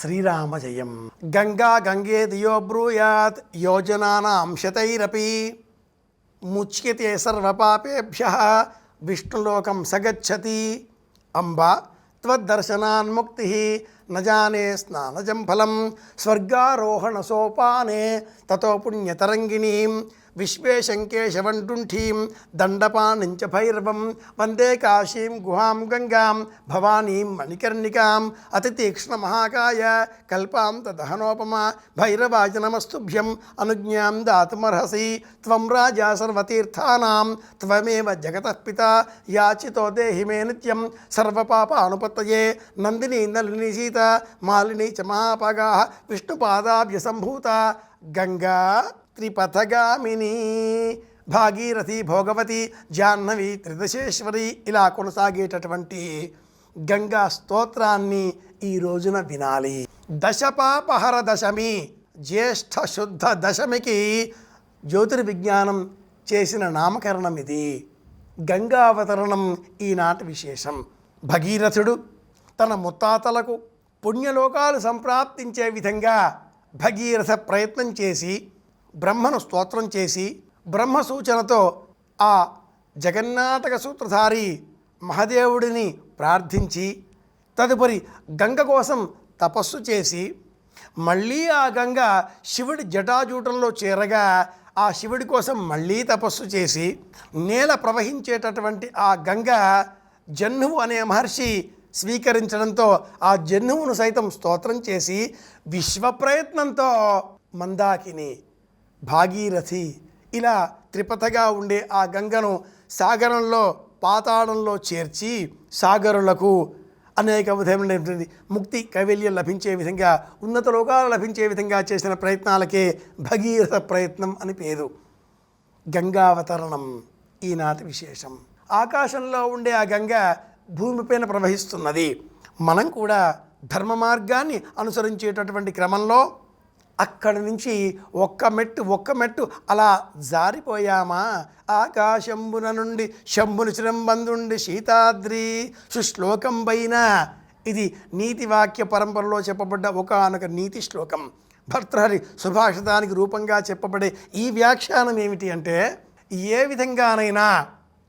శ్రీరామ జయం గంగా గంగే దియో బ్రూయాత్ యోజనానాం శతైరపి ముచ్యతే సర్వపాపేభ్య విష్ణులోకం సగచ్చతి. అంబ త్వద్దర్శనాన్ముక్తి. నజానే స్నానజం ఫలం స్వర్గారోహణ సోపానే తతో పుణ్యతరంగిణీం విశ్వేశంకేశవంటుంఠీం దండపాణించ భైరవం వందే కాశీం గుహాం గంగాం భవానీం మణికర్ణికాం అతితీక్ష్ణ మహాకాయ కల్పాం తదహనోపమా భైరవాయ నమస్తుభ్యం అనుజ్ఞాం దాతుమర్హసి త్వం రాజా సర్వతీర్థానాం త్వమేవ జగతః పిత యాచితో దేహి మే నిత్యం సర్వపాప అనుపత్తయే నందిని నలిని సీత మాలిని చ మహాపగా విష్ణుపాదాభ్య సంభూత గంగా త్రిపథగామిని. భాగీరథి భోగవతి జాహ్నవి త్రిదశేశ్వరి ఇలా కొనసాగేటటువంటి గంగా స్తోత్రాన్ని ఈ రోజున వినాలి. దశపాపహర దశమి జ్యేష్ఠ శుద్ధ దశమికి జ్యోతిర్విజ్ఞానం చేసిన నామకరణం ఇది. గంగావతరణం ఈనాటి విశేషం. భగీరథుడు తన ముత్తాతలకు పుణ్యలోకాలు సంప్రాప్తించే విధంగా భగీరథ ప్రయత్నం చేసి బ్రహ్మను స్తోత్రం చేసి బ్రహ్మ సూచనతో ఆ జగన్నాటక సూత్రధారి మహదేవుడిని ప్రార్థించి తదుపరి గంగ కోసం తపస్సు చేసి మళ్ళీ ఆ గంగ శివుడి జటాజూటంలో చేరగా ఆ శివుడి కోసం మళ్ళీ తపస్సు చేసి నేల ప్రవహించేటటువంటి ఆ గంగ జహ్నువు అనే మహర్షి స్వీకరించడంతో ఆ జహ్నువును సైతం స్తోత్రం చేసి విశ్వప్రయత్నంతో మందాకిని భాగీరథి ఇలా త్రిపథగా ఉండే ఆ గంగను సాగరంలో పాతాళంలో చేర్చి సాగరులకు అనేక విధమైనటువంటి ముక్తి కైవల్యం లభించే విధంగా ఉన్నత లోకాలు లభించే విధంగా చేసిన ప్రయత్నాలకే భగీరథ ప్రయత్నం అని పేరు. గంగావతరణం ఈనాటి విశేషం. ఆకాశంలో ఉండే ఆ గంగ భూమిపైన ప్రవహిస్తున్నది. మనం కూడా ధర్మ మార్గాన్ని అనుసరించేటటువంటి క్రమంలో అక్కడి నుంచి ఒక్క మెట్టు ఒక్క మెట్టు అలా జారిపోయామా? ఆకాశంబున నుండి శంభుని చిరంబందుండి శీతాద్రి సుశ్లోకం పైన. ఇది నీతి వాక్య పరంపరలో చెప్పబడ్డ ఒకనొక నీతి శ్లోకం. భర్తహరి సుభాషితానికి రూపంగా చెప్పబడే ఈ వ్యాఖ్యానం ఏమిటి అంటే ఏ విధంగానైనా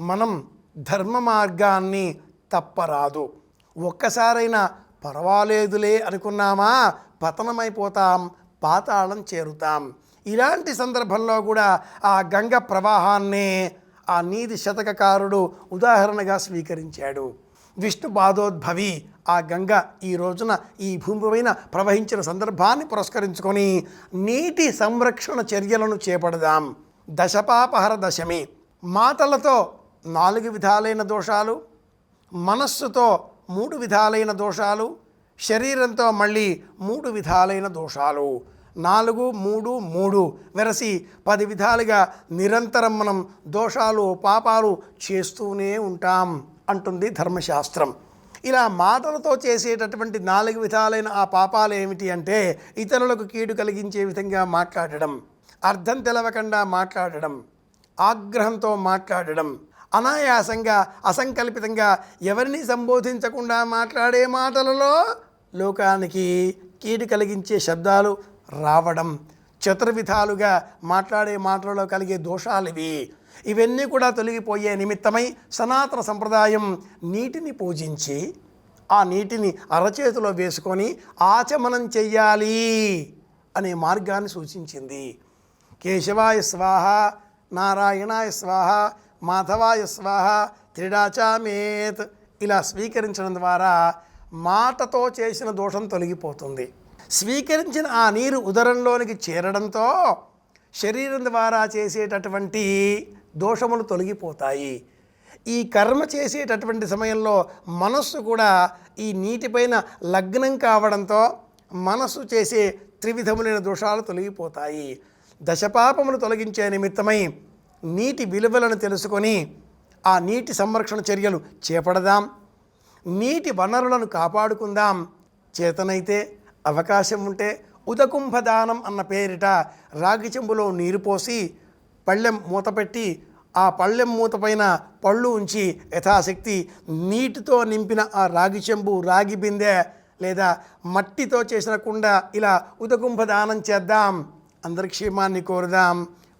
మనం ధర్మ మార్గాన్ని తప్పరాదు. ఒక్కసారైనా పర్వాలేదులే అనుకున్నామా? పతనమైపోతాం పాతాళం చేరుతాం. ఇలాంటి సందర్భంలో కూడా ఆ గంగ ప్రవాహాన్నే ఆ నీతి శతకకారుడు ఉదాహరణగా స్వీకరించాడు. విష్ణు బాధోద్భవి ఆ గంగ ఈ రోజున ఈ భూమిపైన ప్రవహించిన సందర్భాన్ని పురస్కరించుకొని నీటి సంరక్షణ చర్యలను చేపడదాం. దశపాపహర దశమి. మాటలతో నాలుగు విధాలైన దోషాలు మనస్సుతో మూడు విధాలైన దోషాలు శరీరంతో మళ్ళీ మూడు విధాలైన దోషాలు. నాలుగు మూడు మూడు వెరసి పది విధాలుగా నిరంతరం మనం దోషాలు పాపాలు చేస్తూనే ఉంటాం అంటుంది ధర్మశాస్త్రం. ఇలా మాటలతో చేసేటటువంటి నాలుగు విధాలైన ఆ పాపాలు ఏమిటి అంటే ఇతరులకు కీడు కలిగించే విధంగా మాట్లాడడం అర్థం తెలవకుండా మాట్లాడడం ఆగ్రహంతో మాట్లాడడం అనాయాసంగా అసంకల్పితంగా ఎవరిని సంబోధించకుండా మాట్లాడే మాటలలో లోకానికి కీడు కలిగించే శబ్దాలు రావడం చతుర్విధాలుగా మాట్లాడే మాటలలో కలిగే దోషాలు ఇవి. ఇవన్నీ కూడా తొలగిపోయే నిమిత్తమై సనాతన సంప్రదాయం నీటిని పూజించి ఆ నీటిని అరచేతిలో వేసుకొని ఆచమనం చెయ్యాలి అనే మార్గాన్ని సూచించింది. కేశవాయ స్వాహ నారాయణాయ స్వాహ మాధవాయ స్వాహ త్రిడాచామేత్ ఇలా స్వీకరించడం ద్వారా మాటతో చేసిన దోషం తొలగిపోతుంది. స్వీకరించిన ఆ నీరు ఉదరంలోనికి చేరడంతో శరీరం ద్వారా చేసేటటువంటి దోషములు తొలగిపోతాయి. ఈ కర్మ చేసేటటువంటి సమయంలో మనస్సు కూడా ఈ నీటిపైన లగ్నం కావడంతో మనస్సు చేసే త్రివిధములైన దోషాలు తొలగిపోతాయి. దశపాపములు తొలగించే నిమిత్తమై నీటి విలువలను తెలుసుకొని ఆ నీటి సంరక్షణ చర్యలు చేపడదాం. నీటి వనరులను కాపాడుకుందాం. చేతనైతే అవకాశం ఉంటే ఉదకుంభదానం అన్న పేరిట రాగి చెంబులో నీరు పోసి పళ్ళెం మూతపెట్టి ఆ పళ్ళెం మూత పైన పళ్ళు ఉంచి యథాశక్తి నీటితో నింపిన ఆ రాగి చెంబు రాగి బిందె లేదా మట్టితో చేసిన కుండ ఇలా ఉదకుంభ దానం చేద్దాం. అందరి క్షేమాన్ని కోరుదాం.